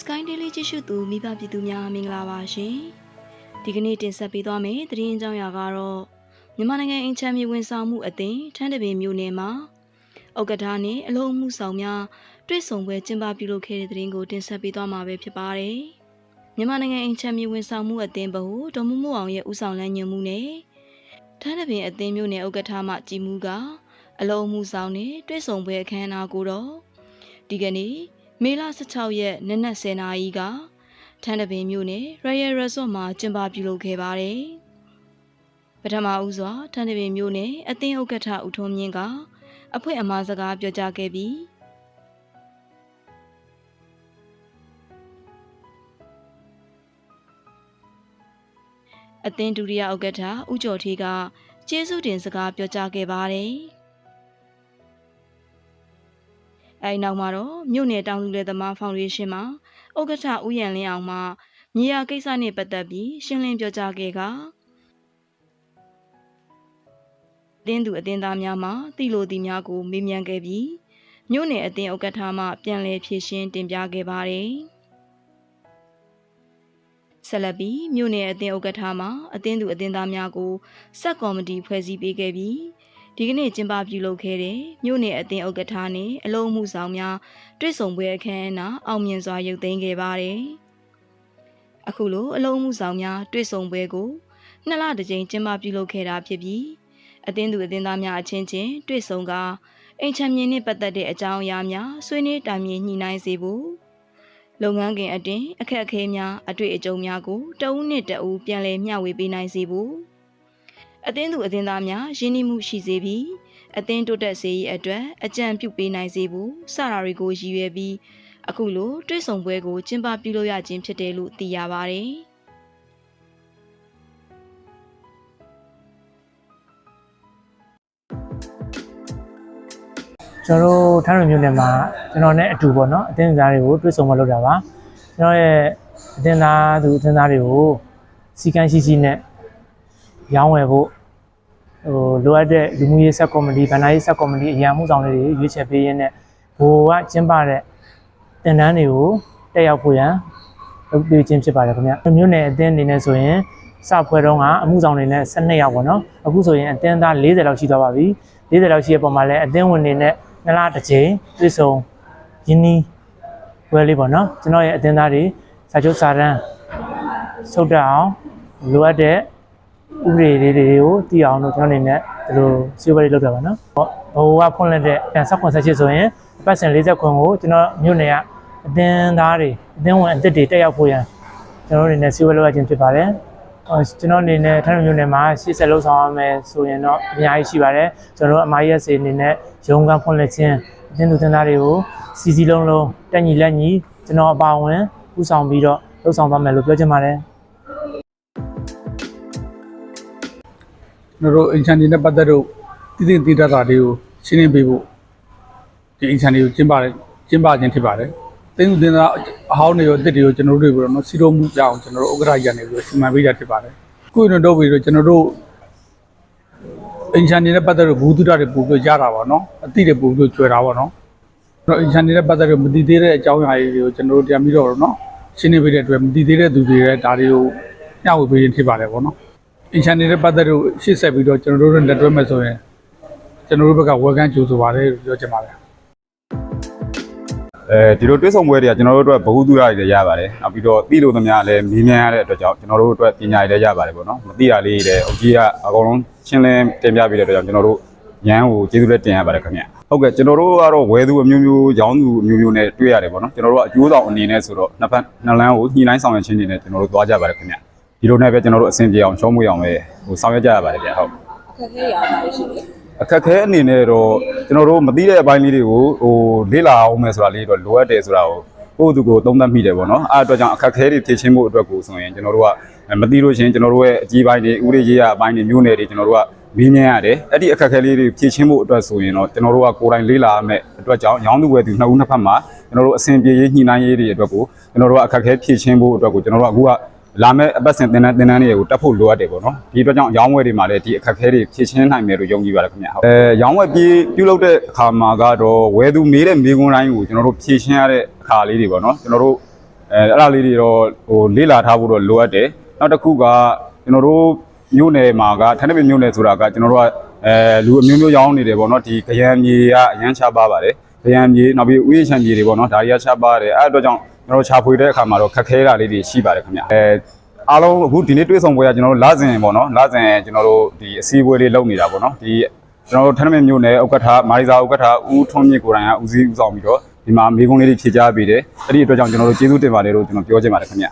Sky Daily ကြည့်ရှုသူမိဘပြည်သူများမင်္ဂလာပါရှင်။ဒီကနေ့တင်ဆက်ပေးသွားမယ့်သတင်းအကြောင်းအရာကတော့မြန်မာနိုင်ငံအင်ချမ်းမြေဝန်ဆောင်မှုအသင်းထန်းတပင်မြို့နယ်မှာဥက္ကဋ္ဌနဲ့အလုံးမှုဆောင်များတွေ့ဆုံပွဲကျင်းပပြုလုပ်ခဲ့တဲ့သတင်းကိုတင်ဆက်ပေးသွားမှာပဲဖြစ်ပါတယ်။မြန်မာနိုင်ငံအင်ချမ်းမြေဝန်ဆောင်မှုအသင်းဘဟုဒေါ်မှုမှုအောင်ရဲ့ဦးဆောင်လမ်းညွှန်မှုနဲ့ထန်းတပင်အသင်းမြို့နယ်ဥက္ကဋ္ဌမှကြည်မှုကအလုံးမှုဆောင်နဲ့တွေ့ဆုံပွဲအခမ်းအနားကိုတော့ဒီကနေ့ မေလ16ရက်နနက်10:00နာရီကထန်းတပင်မြို့နယ် Royal Resort မှာကျင်းပပြုလုပ်ခဲ့ပါတယ်။ပထမဦးစွာထန်းတပင်မြို့နယ်အသင်းဥက္ကဋ္ဌဦးထွန်းမြင့်ကအဖွဲ့အမှားစကားပြောကြားခဲ့ပြီးအသင်းဒုတိယဥက္ကဋ္ဌဦးကျော်ဌေးကကျေးဇူးတင်စကားပြောကြားခဲ့ပါတယ်။ အဲဒီနောက်မှာတော့မြို့နယ်တောင်သူလယ်သမားဖောင်ဒေးရှင်းမှာဥက္ကဋ္ဌဦးရန်လင်းအောင်မှမြေယာကိစ္စနဲ့ပတ်သက်ပြီးရှင်းလင်းပြောကြားခဲ့ကတင်းသူအတင်းသားများမှတိလိုတီများကိုမေးမြန်းခဲ့ပြီးမြို့နယ်အတင်းဥက္ကဋ္ဌမှပြန်လည်ဖြည့်ရှင်းတင်ပြခဲ့ပါတယ်ဆက်လက်ပြီးမြို့နယ်အတင်းဥက္ကဋ္ဌမှအတင်းသူအတင်းသားများကိုစက်ကော်မတီဖွဲ့စည်းပေးခဲ့ပြီး ဒီကနေ့ကျင်းပပြုလုပ်ခဲ့တဲ့မြို့နယ်အသင်းဥက္ကဋ္ဌနဲ့အလုံးမှုဆောင်များတွေ့ဆုံပွဲအခမ်းအနားအောင်မြင်စွာရုပ်သိမ်းခဲ့ပါတယ်။အခုလိုအလုံးမှုဆောင်များတွေ့ဆုံပွဲကိုနှစ်လတစ်ကြိမ်ကျင်းပပြုလုပ်ခဲ့တာဖြစ်ပြီးအသင်းသူအသင်းသားများအချင်းချင်းတွေ့ဆုံကအိမ်ချမ်းမြင်နဲ့ပတ်သက်တဲ့အကြောင်းအရာများဆွေးနွေးတိုင်ပင်ညှိနှိုင်းစေဖို့လုပ်ငန်းခင်အတွင်အခက်အခဲများအတွေ့အကြုံများကိုတဦးနဲ့တဦးပြန်လည်မျှဝေပေးနိုင်စေဖို့ အသင်းသူအသင်းသားများရင်းနှီးမှုရှိစေပြီးအသင်းတိုးတက်စေရေးအတွက်အကြံပြုပေးနိုင်စေဖို့စတာတွေကိုရည်ရွယ်ပြီးအခုလိုတွဲဆောင်ပွဲကိုကျင်းပပြုလုပ်ရခြင်းဖြစ်တယ်လို့သိရပါတယ်။ကျွန်တော်တို့ထန်းရွမြို့နယ်မှာကျွန်တော်နဲ့အတူပေါ့နော်အတင်းသားတွေကိုတွေ့ဆုံမလုပ်တာပါကျွန်တော်ရဲ့အတင်းသားသူအတင်းသားတွေကိုစီကန်းရှိရှိနဲ့ ရောင်းဝယ်ဖို့ဟိုလိုအပ်တဲ့လူမှုရေးဆက်ကော်မတီဗန္ဒာရေးဆက်ကော်မတီအရာမှုဆောင်တွေရွေးချယ်ပေးရင်းနဲ့ဘိုကကျင်းပတဲ့တင်တန်းတွေကိုတက်ရောက်ဖို့ရန်လုပ်ပေးခြင်းဖြစ်ပါတယ်ခင်ဗျမြို့နယ်အတင်းအနေနဲ့ဆိုရင်စဖွဲ့တော့ကအမှုဆောင်တွေနဲ့12ယောက်ပေါ့နော်အခုဆိုရင်အတင်းသား40လောက်ရှိသွားပါပြီ40လောက်ရှိတဲ့ပုံမှာလည်းအတင်းဝင်တွေနဲ့နှစ်လတစ်ကြိမ်တွေ့ဆုံရင်းနှီးဝယ်လေးပေါ့နော်ကျွန်တော်ရဲ့အတင်းသားတွေစာချုပ်စာတမ်းဆုတ်တက်အောင်လိုအပ်တဲ့ ဥပဒေလေးတွေကိုတည်အောင်လို့ကျွန်တော်အနေနဲ့ဒီလိုစီဝယ်လေးလုပ်တာပါနော်ဟောဘိုးကဖွင့်လက်တဲ့ပြန်ဆက်ခွန်ဆက်ချစ်ဆိုရင်ပတ်စင်40ခွန်ကိုကျွန်တော်မြို့နယ်ကအတင်းသားတွေအတင်းဝင်အစ်စ်တွေတက်ရောက်ဖို့ရန်ကျွန်တော်အနေနဲ့စီဝယ်လုပ်ရခြင်းဖြစ်ပါတယ်ဟိုကျွန်တော်အနေနဲ့ထန်းမြို့နယ်မှာရှေ့ဆက်လှုပ်ဆောင်ရမယ်ဆိုရင်တော့အများကြီးရှိပါတယ်ကျွန်တော်တို့အမားရက်စေအနေနဲ့ရုံးကဖွင့်လက်ခြင်းအတင်းသူတင်သားတွေကိုစီစီလုံးလုံးတက်ညီလက်ညီကျွန်တော်အပါဝင်ဥဆောင်ပြီးတော့လှုပ်ဆောင်သွားမယ်လို့ပြောချင်ပါတယ် ကျွန်တော်တို့အင်ချန်ဒီနဲ့ပတ်သက်လို့တည်တည်တည်တတ်တာတွေကိုရှင်းလင်းပေးဖို့ဒီအင်ချန်ဒီကိုကျင်းပတယ်ကျင်းပခြင်းဖြစ်ပါတယ်။တင်းသူတင်းသားအဟောင်းတွေရောအစ်စ်တွေရောကျွန်တော်တို့တွေပြီးတော့နော်စီရိုမှုကြအောင်ကျွန်တော်တို့ဥက္ကဋ္ဌကြီးကနေပြီးတော့စီမံပေးတာဖြစ်ပါတယ်။ခုရင်တော့ပြီးတော့ကျွန်တော်တို့အင်ချန်ဒီနဲ့ပတ်သက်လို့ဘူးတုဒတွေပို့ပြီးရတာပါနော်။အတိတွေပို့ပြီးကျွယ်တာပါနော်။တော့အင်ချန်ဒီနဲ့ပတ်သက်လို့မတည်သေးတဲ့အကြောင်းအရာတွေကိုကျွန်တော်တို့တရားပြီးတော့နော်ရှင်းနေပေးတဲ့အတွက်မတည်သေးတဲ့သူတွေရဲ့ဒါတွေကိုညှဝေပေးခြင်းဖြစ်ပါတယ်ပေါ့နော်။ အင်ချန်နေတဲ့ပတ်သက်လို့ရှေ့ဆက်ပြီးတော့ကျွန်တော်တို့နဲ့လက်တွဲမယ်ဆိုရင်ကျွန်တော်တို့ဘက်ကဝယ်ကန်းကြိုဆိုပါတယ်လို့ပြောချင်ပါတယ်အဲဒီလိုတွဲဆောင်ပွဲတွေကကျွန်တော်တို့အတွက်ဘ ഹു တုရတွေလည်းရပါတယ်နောက်ပြီးတော့သိလို့သမျှလည်းမေးမြန်းရတဲ့အတွက်ကြောင့်ကျွန်တော်တို့အတွက်ပညာတွေလည်းရပါတယ်ပေါ့နော်မသိတာလေးတွေလည်းအကြီးကအကုန်လုံးရှင်းလင်းတင်ပြပေးတဲ့အတွက်ကြောင့်ကျွန်တော်တို့ရန်ကိုကျေးဇူးလည်းတင်ရပါတယ်ခင်ဗျဟုတ်ကဲ့ကျွန်တော်တို့ကတော့ဝယ်သူအမျိုးမျိုးရောင်းသူအမျိုးမျိုးနဲ့တွေ့ရတယ်ပေါ့နော်ကျွန်တော်တို့ကအကျိုးဆောင်အနေနဲ့ဆိုတော့နှစ်ဖက်နှစ်လမ်းကိုညှိနှိုင်းဆောင်ရွက်ခြင်းတွေနဲ့ကျွန်တော်တို့သွားကြပါတယ်ခင်ဗျ ဒီလိုနဲ့ပဲကျွန်တော်တို့အဆင်ပြေအောင်ချောမွေ့အောင်ပဲဟိုဆောင်ရွက်ကြရပါတယ်ဗျဟုတ်ခက်ခဲရတာရှိတယ်အခက်ခဲအနေနဲ့တော့ကျွန်တော်တို့မသိတဲ့အပိုင်းလေးတွေကိုဟိုလေ့လာအောင်မယ်ဆိုတာလေးတော့လိုအပ်တယ်ဆိုတာကိုကိုယ့်သူကိုယ်သုံးသပ်မိတယ်ပေါ့နော်အဲ့အတွက်ကြောင့်အခက်ခဲတွေဖြေရှင်းဖို့အတွက်ကိုဆိုရင်ကျွန်တော်တို့ကမသိလို့ရှိရင်ကျွန်တော်တို့ရဲ့အကြီးပိုင်းတွေဥရိရေးရအပိုင်းတွေမျိုးနယ်တွေကျွန်တော်တို့ကမင်းမြန်းရတယ်အဲ့ဒီအခက်ခဲလေးတွေဖြေရှင်းဖို့အတွက်ဆိုရင်တော့ကျွန်တော်တို့ကကိုယ်တိုင်လေ့လာရမယ်အတွက်ကြောင့်ရောင်းသူဝယ်သူနှစ်ဦးနှစ်ဖက်မှာကျွန်တော်တို့အဆင်ပြေရေးညှိနှိုင်းရေးတွေအတွက်ကိုကျွန်တော်တို့ကအခက်ခဲဖြေရှင်းဖို့အတွက်ကိုကျွန်တော်တို့ကအခုက လာမဲ့အပတ်စဉ်တင်တန်းတင်တန်းတွေကိုတက်ဖို့လိုအပ်တယ်ပေါ့နော်ဒီအတွက်ကြောင့်ရောင်းဝယ်တွေမှာလည်းဒီအခက်အခဲတွေဖြေရှင်းနိုင်မယ်လို့ယုံကြည်ပါတယ်ခင်ဗျာဟုတ်အဲရောင်းဝယ်ပြီးပြုလုပ်တဲ့အခါမှာကတော့ဝယ်သူမေးတဲ့မေးခွန်းတိုင်းကိုကျွန်တော်တို့ဖြေရှင်းရတဲ့အခါလေးတွေပေါ့နော်ကျွန်တော်တို့အဲအဲ့ဒါလေးတွေတော့ဟိုလေးလာထားဖို့တော့လိုအပ်တယ်နောက်တစ်ခုကကျွန်တော်တို့မြို့နယ်မှာကထန်းတပင်မြို့နယ်ဆိုတာကကျွန်တော်တို့ကအဲလူအမျိုးမျိုးရောင်းနေတယ်ပေါ့နော်ဒီကြရန်မြေကအရန်ချပါပါတယ်ကြရန်မြေနောက်ပြီးဥယျာဉ်ချမ်းမြေတွေပေါ့နော်ဒါတွေကချပါတယ်အဲ့အတွက်ကြောင့် ကျွန်တော်တို့ခြာဖွေတဲ့အခါမှာတော့ခက်ခဲတာလေးတွေရှိပါတယ်ခင်ဗျအဲအားလုံးအခုဒီနေ့တွေ့ဆုံပွဲကကျွန်တော်တို့လာစဉ်ပေါ့နော်လာစဉ်ကျွန်တော်တို့ဒီအစည်းအဝေးလေးလုပ်နေတာပေါ့နော်ဒီကျွန်တော်တို့ထန်းတပင်မြို့နယ်ဥက္ကဋ္ဌမာရီစာဥက္ကဋ္ဌဦးထွန်းမြင့်ကိုယ်တိုင်ကဦးစီးဦးဆောင်ပြီးတော့ဒီမှာမိကုံးလေးတွေဖြည့်ကြပေးတယ်အဲ့ဒီအတွက်ကြောင့်ကျွန်တော်တို့ကျေးဇူးတင်ပါတယ်လို့ကျွန်တော်ပြောချင်ပါတယ်ခင်ဗျ